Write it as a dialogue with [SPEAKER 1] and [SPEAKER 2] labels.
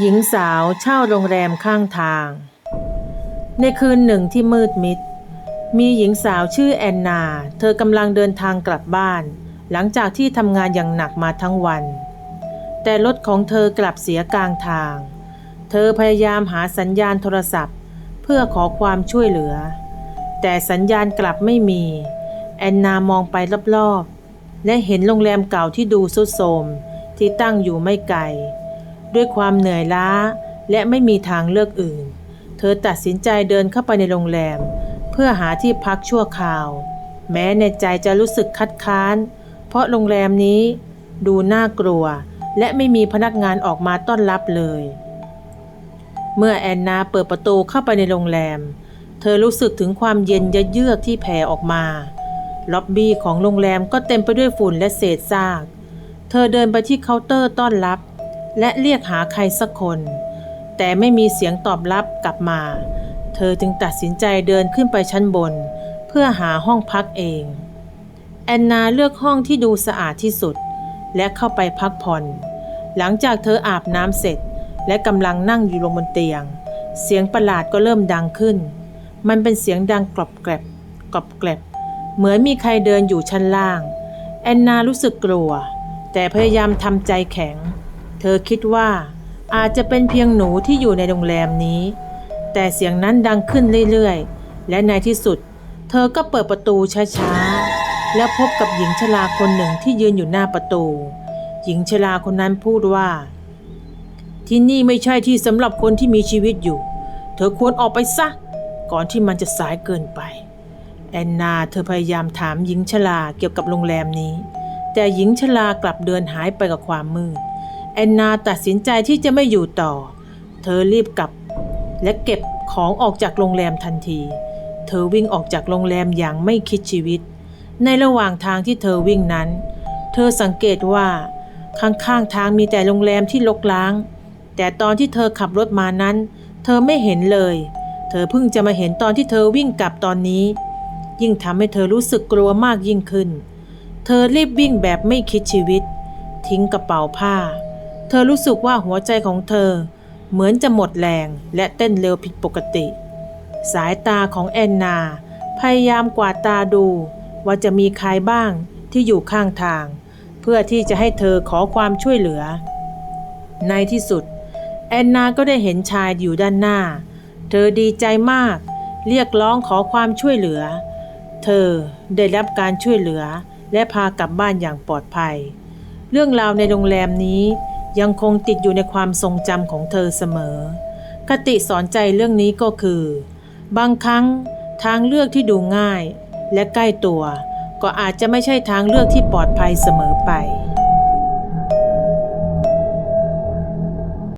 [SPEAKER 1] หญิงสาวเช่าโรงแรมข้างทาง ในคืนหนึ่งที่มืดมิด มีหญิงสาวชื่อแอนนา เธอกำลังเดินทางกลับบ้าน หลังจากที่ทำงานอย่างหนักมาทั้งวัน แต่รถของเธอกลับเสียกลางทาง เธอพยายามหาสัญญาณโทรศัพท์ เพื่อขอความช่วยเหลือ แต่สัญญาณกลับไม่มี แอนนามองไปรอบๆ และเห็นโรงแรมเก่าที่ดูสุดโทรมที่ตั้งอยู่ไม่ไกล ด้วยความเหนื่อยล้า และไม่มีทางเลือกอื่น เธอตัดสินใจเดินเข้าไปในโรงแรม เพื่อหาที่พักชั่วคราว แม้ในใจจะรู้สึกคัดค้าน เพราะโรงแรมนี้ดูน่ากลัว และไม่มีพนักงานออกมาต้อนรับเลย เมื่อแอนนาเปิดประตูเข้าไปในโรงแรม เธอรู้สึกถึงความเย็นยะเยือกที่แผ่ออกมา ล็อบบี้ของโรงแรมก็เต็มไปด้วยฝุ่นและเศษซาก เธอเดินไปที่เคาน์เตอร์ต้อนรับ และเรียกหาใครสักคน แต่ไม่มีเสียงตอบรับกลับมา เธอจึงตัดสินใจเดินขึ้นไปชั้นบน เพื่อหาห้องพักเอง แอนนาเลือกห้องที่ดูสะอาดที่สุด และเข้าไปพักผ่อน หลังจากเธออาบน้ำเสร็จ และกำลังนั่งอยู่ลงบนเตียง เสียงประหลาดก็เริ่มดังขึ้น มันเป็นเสียงดังกรอบแกรบกรอบแกรบเหมือนมีใครเดินอยู่ชั้นล่าง แอนนารู้สึกกลัว แต่พยายามทำใจแข็ง อคิดว่าอาจจะเป็นเพียงหนูที่อยู่ในโรงแรมนี้ แต่เสียงนั้นดังขึ้นเรื่อยๆ และในที่สุด เธอก็เปิดประตูช้าๆ และพบกับหญิงชราคนหนึ่งที่ยืนอยู่หน้าประตู หญิงชราคนนั้นพูดว่า ที่นี่ไม่ใช่ที่สำหรับคนที่มีชีวิตอยู่ เธอควรออกไปซะ ก่อนที่มันจะสายเกินไป แอนนาเธอพยายามถามหญิงชราเกี่ยวกับโรงแรมนี้ แต่หญิงชรากลับเดินหายไปกับความมืด แอนนาตัดสินใจที่จะไม่อยู่ต่อ เธอรีบกลับ และเก็บของออกจากโรงแรมทันที เธอวิ่งออกจากโรงแรมอย่างไม่คิดชีวิต ในระหว่างทางที่เธอวิ่งนั้น เธอสังเกตว่าข้างๆทางมีแต่โรงแรมที่รกร้าง แต่ตอนที่เธอขับรถมานั้น เธอไม่เห็นเลย เธอเพิ่งจะมาเห็นตอนที่เธอวิ่งกลับตอนนี้ ยิ่งทำให้เธอรู้สึกกลัวมากยิ่งขึ้น เธอรีบวิ่งแบบไม่คิดชีวิต ทิ้งกระเป๋าผ้า เธอรู้สึกว่าหัวใจของเธอ เหมือนจะหมดแรงและเต้นเร็วผิดปกติ สายตาของแอนนา พยายามกวาดตาดู ว่าจะมีใครบ้างที่อยู่ข้างทาง เพื่อที่จะให้เธอขอความช่วยเหลือ ในที่สุด แอนนาก็ได้เห็นชายอยู่ด้านหน้า เธอดีใจมาก เรียกร้องขอความช่วยเหลือ เธอได้รับการช่วยเหลือและพากลับบ้านอย่างปลอดภัย เรื่องราวในโรงแรมนี้ ยังคงติดอยู่ในความทรงจำของเธอเสมอ คติสอนใจเรื่องนี้ก็คือ บางครั้งทางเลือกที่ดูง่าย และใกล้ตัว ก็อาจจะไม่ใช่ทางเลือกที่ปลอดภัยเสมอไป